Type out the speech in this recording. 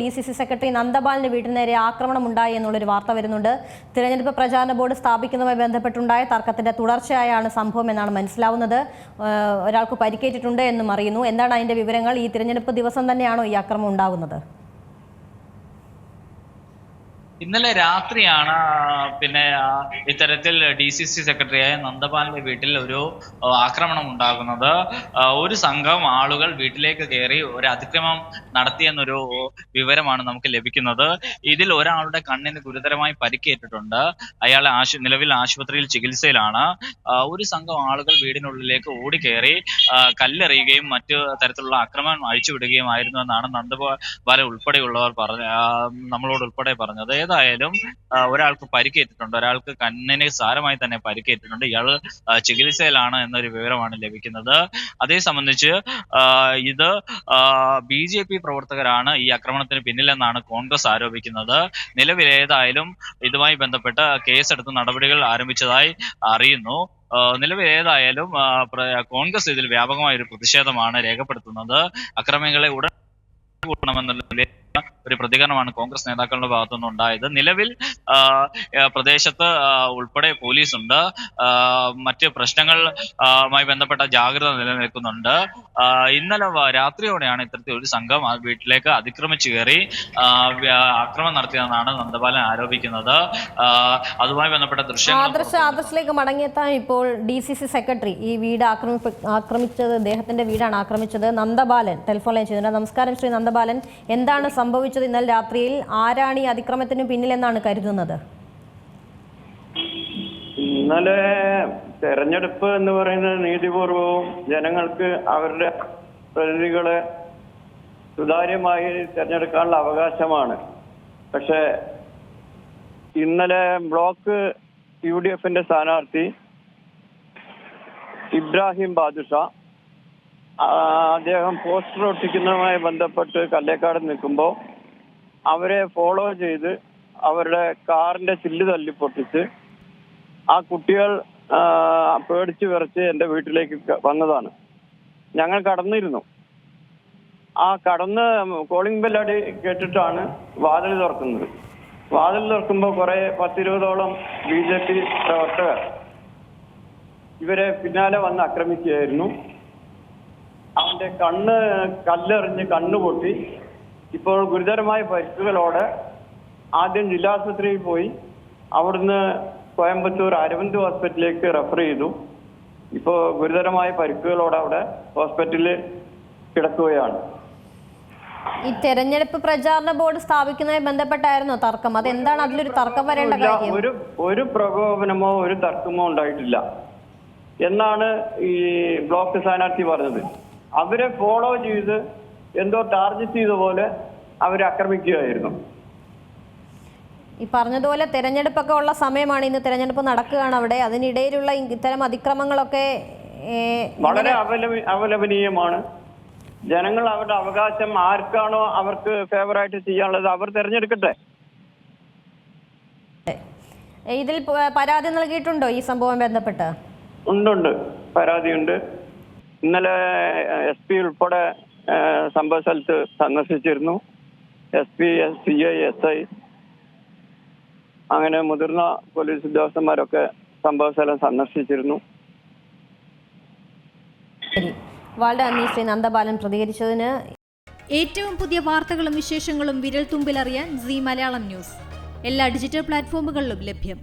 D C C secretary നന്ദബാലിന്റെ വീട്ടിന് നേരെ ആക്രമണം ഉണ്ടായി എന്നുള്ളൊരു വാർത്ത വരുന്നുണ്ട്. തിരഞ്ഞെടുപ്പ് പ്രചാരണ ബോർഡ് സ്ഥാപിക്കുന്നതുമായി ബന്ധപ്പെട്ടുണ്ടായ തർക്കത്തിന്റെ തുടർച്ചയായാണ് സംഭവം എന്നാണ് മനസ്സിലാവുന്നത്. ഒരാൾക്ക് പരിക്കേറ്റിട്ടുണ്ട് എന്നും അറിയുന്നു. എന്താണ് അതിന്റെ വിവരങ്ങൾ? ഈ തിരഞ്ഞെടുപ്പ് ദിവസം തന്നെയാണോ ഈ ആക്രമണം ഉണ്ടാകുന്നത്? ഇന്നലെ രാത്രിയാണ് പിന്നെ ഇത്തരത്തിൽ ഡി സി സി സെക്രട്ടറിയായ നന്ദപാലിന്റെ വീട്ടിൽ ഒരു ആക്രമണം ഉണ്ടാകുന്നത്. ഒരു സംഘം ആളുകൾ വീട്ടിലേക്ക് കയറി ഒരു അതിക്രമം നടത്തിയെന്നൊരു വിവരമാണ് നമുക്ക് ലഭിക്കുന്നത്. ഇതിൽ ഒരാളുടെ കണ്ണിന് ഗുരുതരമായി പരിക്കേറ്റിട്ടുണ്ട്. അയാൾ ആശു നിലവിൽ ആശുപത്രിയിൽ ചികിത്സയിലാണ്. ഒരു സംഘം ആളുകൾ വീടിനുള്ളിലേക്ക് ഓടിക്കയറി കയറി കല്ലെറിയുകയും മറ്റു തരത്തിലുള്ള ആക്രമണം അഴിച്ചുവിടുകയും ആയിരുന്നു എന്നാണ് നന്ദപാല ഉൾപ്പെടെയുള്ളവർ പറഞ്ഞ നമ്മളോട് ഉൾപ്പെടെ പറഞ്ഞത്. ഏതായാലും ഒരാൾക്ക് പരിക്കേറ്റിട്ടുണ്ട്. ഒരാൾക്ക് കണ്ണിന് സാരമായി തന്നെ പരിക്കേറ്റിട്ടുണ്ട്. ഇയാൾ ചികിത്സയിലാണ് എന്നൊരു വിവരമാണ് ലഭിക്കുന്നത്. അതേ സംബന്ധിച്ച് ഇത് ബി ജെ പി പ്രവർത്തകരാണ് ഈ ആക്രമണത്തിന് പിന്നിലെന്നാണ് കോൺഗ്രസ് ആരോപിക്കുന്നത്. നിലവിൽ ഏതായാലും ഇതുമായി ബന്ധപ്പെട്ട് കേസെടുത്ത് നടപടികൾ ആരംഭിച്ചതായി അറിയുന്നു. നിലവിൽ ഏതായാലും കോൺഗ്രസ് ഇതിൽ വ്യാപകമായ ഒരു പ്രതിഷേധമാണ് രേഖപ്പെടുത്തുന്നത്. അക്രമികളെ ഉടൻ കൂട്ടണമെന്നുള്ള ഒരു പ്രതികരണമാണ് കോൺഗ്രസ് നേതാക്കളുടെ ഭാഗത്തുനിന്ന് ഉണ്ടായത്. നിലവിൽ പ്രദേശത്ത് ഉൾപ്പെടെ പോലീസ് ഉണ്ട് മറ്റ് പ്രശ്നങ്ങൾ ആ, മായി ബന്ധപ്പെട്ട ജാഗ്രത നിലനിൽക്കുന്നുണ്ട്. ഇന്നലെ രാത്രിയോടെയാണ് ഇത്തരത്തിൽ ഒരു സംഘം ആ വീട്ടിലേക്ക് അതിക്രമിച്ചു കയറി ആക്രമം ആക്രമണം നടത്തിയതെന്നാണ് നന്ദപാലൻ ആരോപിക്കുന്നത്. അതുമായി ബന്ധപ്പെട്ട ദൃശ്യങ്ങൾ ആദർശ ആദർശിലേക്ക് മടങ്ങിയെത്താൻ ഇപ്പോൾ ഡി സി സി സെക്രട്ടറി ഈ വീട് ആക്രമിപ്പ ആക്രമിച്ചത് അദ്ദേഹത്തിന്റെ വീടാണ് ആക്രമിച്ചത് നന്ദബാലൻ ടെലിഫോൺ ലൈൻ ചെയ്തിട്ടുണ്ട് നമസ്കാരം ശ്രീ നന്ദബാലൻ. എന്താണ് സംഭവിച്ചത് ഇന്നലെ രാത്രിയിൽ ആരാണ് ഈ അതിക്രമത്തിന് പിന്നിലെന്നാണ് കരുതുന്നത്? ഇന്നലെ തെരഞ്ഞെടുപ്പ് എന്ന് പറയുന്നത് നീതിപൂർവവും ജനങ്ങൾക്ക് അവരുടെ പ്രതിനിധികളെ സുതാര്യമായി തിരഞ്ഞെടുക്കാനുള്ള അവകാശമാണ്. പക്ഷെ ഇന്നലെ ബ്ലോക്ക് യു ഡി എഫിന്റെ സ്ഥാനാർത്ഥി ഇബ്രാഹിം ബാദുഷ അദ്ദേഹം പോസ്റ്റർ ഒട്ടിക്കുന്നതുമായി ബന്ധപ്പെട്ട് കല്ലേക്കാട് നിൽക്കുമ്പോൾ അവരെ ഫോളോ ചെയ്ത് അവരുടെ കാറിന്റെ ചില്ല് തല്ലി പൊട്ടിച്ച് ആ കുട്ടികൾ പേടിച്ചു വിറച്ച് എന്റെ വീട്ടിലേക്ക് വന്നതാണ്. ഞങ്ങൾ കടന്നിരുന്നു. ആ കടന്ന് കോളിംഗ് ബെല്ലടി കേട്ടിട്ടാണ് വാതിൽ തുറക്കുന്നത്. വാതിൽ തുറക്കുമ്പോൾ കുറെ പത്തിരുപതോളം ബി ജെ പി പ്രവർത്തകർ ഇവരെ പിന്നാലെ വന്ന് ആക്രമിക്കുകയായിരുന്നു. അവന്റെ കണ്ണ് കല്ലെറിഞ്ഞ് കണ്ണ് പൊട്ടി. ഇപ്പോൾ ഗുരുതരമായ പരിക്കുകളോടെ ആദ്യം ജില്ലാശുപത്രിയിൽ പോയി. അവിടുന്ന് കോയമ്പത്തൂർ അരവിന്ദ് ഹോസ്പിറ്റലിലേക്ക് റെഫർ ചെയ്തു. ഇപ്പോൾ ഗുരുതരമായ പരിക്കുകളോടെ അവിടെ ഹോസ്പിറ്റലിൽ കിടക്കുകയാണ്. ഈ തെരഞ്ഞെടുപ്പ് പ്രചാരണ ബോർഡ് സ്ഥാപിക്കുന്നതുമായി ബന്ധപ്പെട്ടായിരുന്നോ തർക്കം? അതെന്താണ് അതിലൊരു തർക്കം വരേണ്ട കാര്യം? ഒരു ഒരു പ്രകോപനമോ ഒരു തർക്കമോ ഉണ്ടായിട്ടില്ല. എന്നാണ് ഈ ബ്ലോക്ക് സ്ഥാനാർത്ഥി പറഞ്ഞത്. അവരെ ഫോളോ ചെയ്ത് എന്തോ ടാർജറ്റ് ചെയ്ത പോലെ അവരെ ആക്രമിക്കുകയായിരുന്നു. ഈ പറഞ്ഞതുപോലെ തെരഞ്ഞെടുപ്പൊക്കെ ഉള്ള സമയമാണ് ഇന്ന് തെരഞ്ഞെടുപ്പ് നടക്കുകയാണ് അവിടെ. അതിനിടയിലുള്ള ഇത്തരം അതിക്രമങ്ങളൊക്കെ വളരെ അവലപനീയമാണ് ജനങ്ങൾ അവരുടെ അവകാശം ആർക്കാണോ അവർക്ക് ഫേവറായിട്ട് ചെയ്യാനുള്ളത് അവർ തിരഞ്ഞെടുക്കട്ടെ. ഇതിൽ പരാതി നൽകിയിട്ടുണ്ടോ ഈ സംഭവം ബന്ധപ്പെട്ട്? ഉണ്ട് ഉണ്ടുണ്ട് പരാതിയുണ്ട്. ഇന്നലെ എസ് പി ഉൾപ്പെടെ സംഭവ സ്ഥലത്ത് സന്ദർശിച്ചിരുന്നു. S P C I S I. അങ്ങനെ മുതിർന്ന പോലീസ് ഉദ്യോഗസ്ഥന്മാരൊക്കെ സംഭവ സ്ഥലം സന്ദർശിച്ചിരുന്നു. വളരെ നന്ദി നന്ദബാലൻ പ്രതികരിച്ചതിന് ഏറ്റവും പുതിയ വാർത്തകളും വിശേഷങ്ങളും വിരൽ തുമ്പിലറിയാൻ സി മലയാളം ന്യൂസ്. എല്ലാ ഡിജിറ്റൽ പ്ലാറ്റ്ഫോമുകളിലും ലഭ്യം.